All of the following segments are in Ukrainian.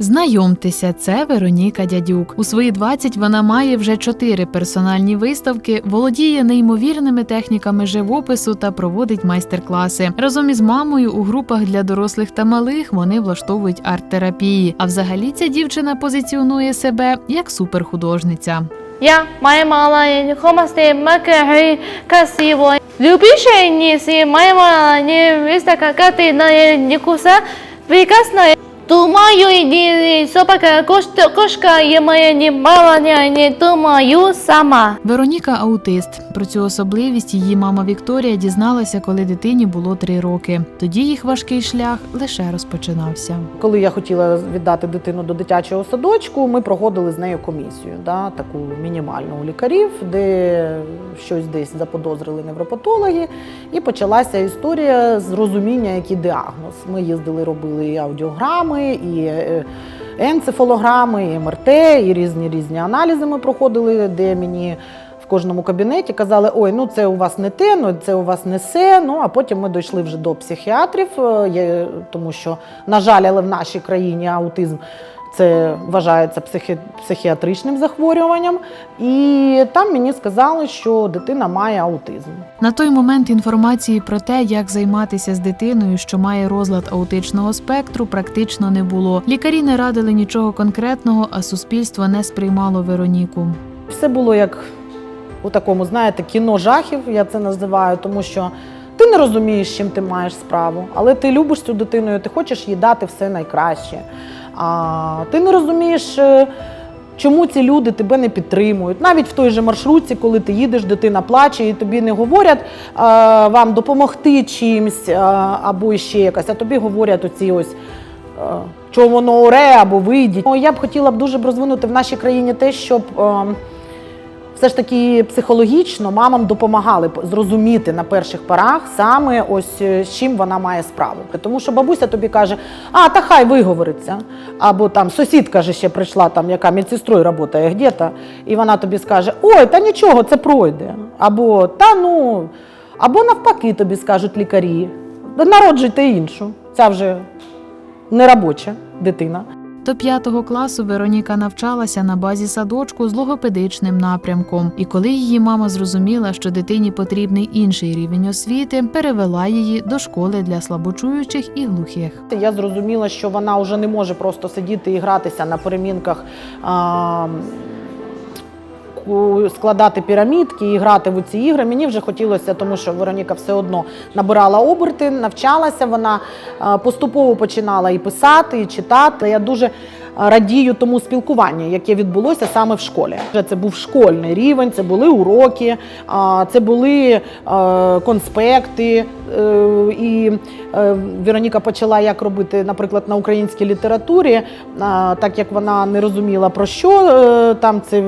Знайомтеся, це Вероніка Дядюк. У свої 20 вона має вже чотири персональні виставки, володіє неймовірними техніками живопису та проводить майстер-класи. Разом із мамою у групах для дорослих та малих вони влаштовують арт-терапії. А взагалі ця дівчина позиціонує себе як суперхудожниця. Я, моя мала, хомасте, макахи, красиво. Любишь неси, моя мала, не выставка картина, не куса, прекрасная. Думаю, не собака, кошка, кошка, я моя не мала, не думаю сама. Вероніка аутист. Про цю особливість її мама Вікторія дізналася, коли дитині було три роки. Тоді їх важкий шлях лише розпочинався. Коли я хотіла віддати дитину до дитячого садочку, ми проходили з нею комісію, да, таку мінімальну у лікарів, де щось десь заподозрили невропатологи, і почалася історія з розуміння, який діагноз. Ми їздили, робили і аудіограми, і е, енцефалограми, і МРТ, і різні різні аналізи ми проходили, де мені. В кожному кабінеті казали, ой, ну це у вас не те, ну це у вас не се. Ну а потім ми дійшли вже до психіатрів, е, тому що, на жаль, але в нашій країні аутизм це вважається психі... психіатричним захворюванням. І там мені сказали, що дитина має аутизм. На той момент інформації про те, як займатися з дитиною, що має розлад аутичного спектру, практично не було. Лікарі не радили нічого конкретного, а суспільство не сприймало Вероніку. Все було як у такому, знаєте, кіно жахів, я це називаю, тому що ти не розумієш, з чим ти маєш справу, але ти любиш цю дитину, і ти хочеш їй дати все найкраще. А ти не розумієш. е, Чому ці люди тебе не підтримують? Навіть в той же маршрутці, коли ти їдеш, дитина плаче, і тобі не говорять а, вам допомогти чимсь а, або ще якось, а тобі говорять оці ось е, чого воно оре або вийдіть. Ну, Я б хотіла б дуже розвинути в нашій країні те, щоб е, все ж таки психологічно мамам допомагали зрозуміти на перших порах саме ось е, з чим вона має справу. Тому що бабуся тобі каже, а та хай виговориться. Або там сусідка же ще прийшла, там, яка медсестрою працює где-то, і вона тобі скаже, ой, та нічого, це пройде. Або та ну, або навпаки тобі скажуть лікарі, народжуйте іншу. Ця вже не робоча дитина. До п'ятого класу Вероніка навчалася на базі садочку з логопедичним напрямком. І коли її мама зрозуміла, що дитині потрібний інший рівень освіти, перевела її до школи для слабочуючих і глухих. Я зрозуміла, що вона вже не може просто сидіти і гратися на перемінках. А, Складати пірамідки і грати в ці ігри. Мені вже хотілося, тому що Вероніка все одно набирала оберти, навчалася. Вона поступово починала і писати, і читати. Я дуже радію тому спілкуванню, яке відбулося саме в школі. Це був школьний рівень, це були уроки, а, це були е, конспекти. е, І е, Вероніка почала як робити, наприклад, на українській літературі, так як вона не розуміла про що е, там це.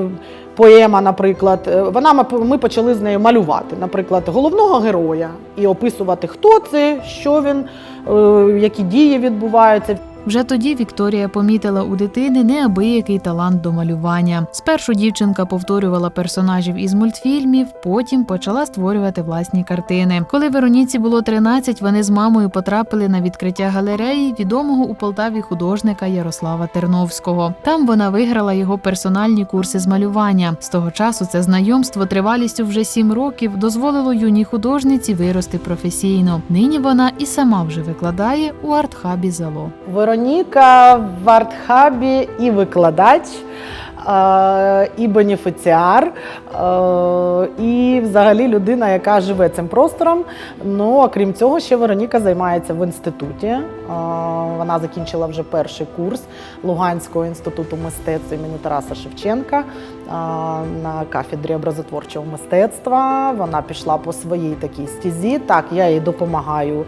Поема, наприклад, Е, вона ми почали з нею малювати, наприклад, головного героя і описувати, хто це, що він, е, які дії відбуваються. Вже тоді Вікторія помітила у дитини неабиякий талант до малювання. Спершу дівчинка повторювала персонажів із мультфільмів, потім почала створювати власні картини. Коли Вероніці було 13, вони з мамою потрапили на відкриття галереї відомого у Полтаві художника Ярослава Терновського. Там вона виграла його персональні курси з малювання. З того часу це знайомство тривалістю вже сім років дозволило юній художниці вирости професійно. Нині вона і сама вже викладає у артхабі Зало. Вероніка в артхабі і викладач, і бенефіціар, і взагалі людина, яка живе цим простором. Ну, окрім цього, ще Вероніка займається в інституті. Вона закінчила вже перший курс Луганського інституту мистецтв імені Тараса Шевченка на кафедрі образотворчого мистецтва. Вона пішла по своїй такій стезі. Так, я їй допомагаю.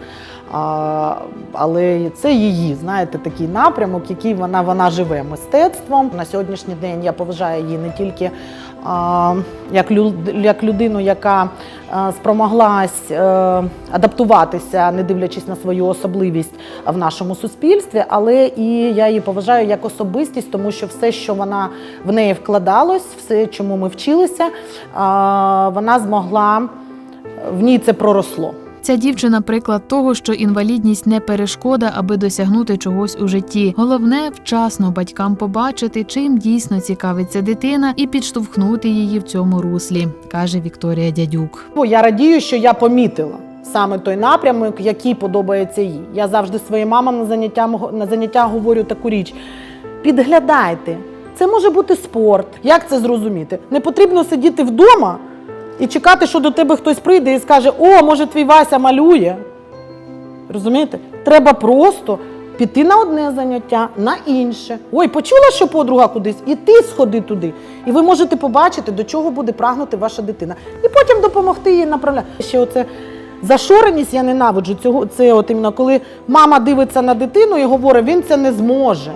Але це її, знаєте, такий напрямок, який вона, вона живе мистецтвом. На сьогоднішній день я поважаю її не тільки як, людину, яка спромоглась е, адаптуватися, не дивлячись на свою особливість в нашому суспільстві, але і я її поважаю як особистість, тому що все, що вона в неї вкладалось, все, чому ми вчилися, вона змогла в ній це проросло. Ця дівчина приклад того, що інвалідність не перешкода, аби досягнути чогось у житті. Головне вчасно батькам побачити, чим дійсно цікавиться дитина, і підштовхнути її в цьому руслі, каже Вікторія Дядюк. Я радію, що я помітила саме той напрямок, який подобається їй. Я завжди своїм мамам на заняття, на заняття говорю таку річ: підглядайте. Це може бути спорт. Як це зрозуміти? Не потрібно сидіти вдома і чекати, що до тебе хтось прийде і скаже: О, може, твій Вася малює. Розумієте? Треба просто піти на одне заняття, на інше. Ой, почула, що подруга кудись, і ти сходи туди. І ви можете побачити, до чого буде прагнути ваша дитина. І потім допомогти їй направляти. Ще оце зашореність я ненавиджу. Цього це от іменно коли мама дивиться на дитину і говорить, він це не зможе.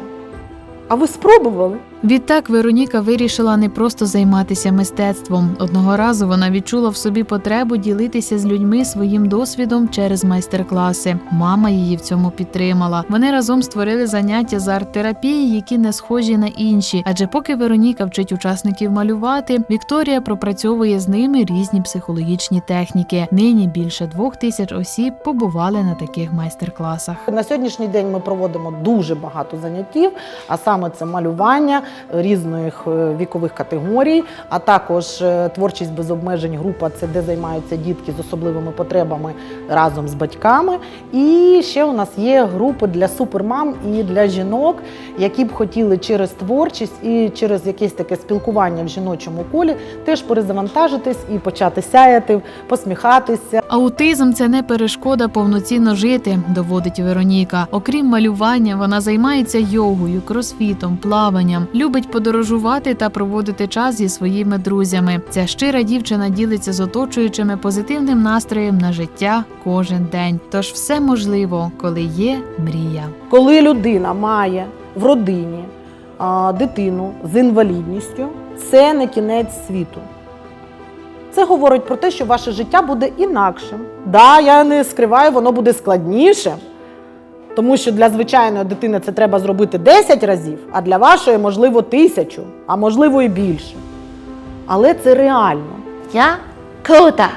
А ви спробували? Відтак Вероніка вирішила не просто займатися мистецтвом. Одного разу вона відчула в собі потребу ділитися з людьми своїм досвідом через майстер-класи. Мама її в цьому підтримала. Вони разом створили заняття з арт-терапії, які не схожі на інші. Адже поки Вероніка вчить учасників малювати, Вікторія пропрацьовує з ними різні психологічні техніки. Нині більше двох тисяч осіб побували на таких майстер-класах. На сьогоднішній день ми проводимо дуже багато заняттів, а саме це малювання різних е, вікових категорій, а також е, творчість без обмежень. Група це де займаються дітки з особливими потребами разом з батьками. І ще у нас є групи для супермам і для жінок, які б хотіли через творчість і через якесь таке спілкування в жіночому колі теж перезавантажитись і почати сяяти, посміхатися. Аутизм це не перешкода повноцінно жити, доводить Вероніка. Окрім малювання, вона займається йогою, кросфітом, плаванням, любить подорожувати та проводити час зі своїми друзями. Ця щира дівчина ділиться з оточуючими позитивним настроєм на життя кожен день. Тож все можливо, коли є мрія. Коли людина має в родині а, дитину з інвалідністю, це не кінець світу. Це говорить про те, що ваше життя буде інакшим. Да, я не скриваю, воно буде складнішим, тому що для звичайної дитини це треба зробити 10 разів, а для вашої, можливо, тисячу, а можливо і більше. Але це реально. Я крута.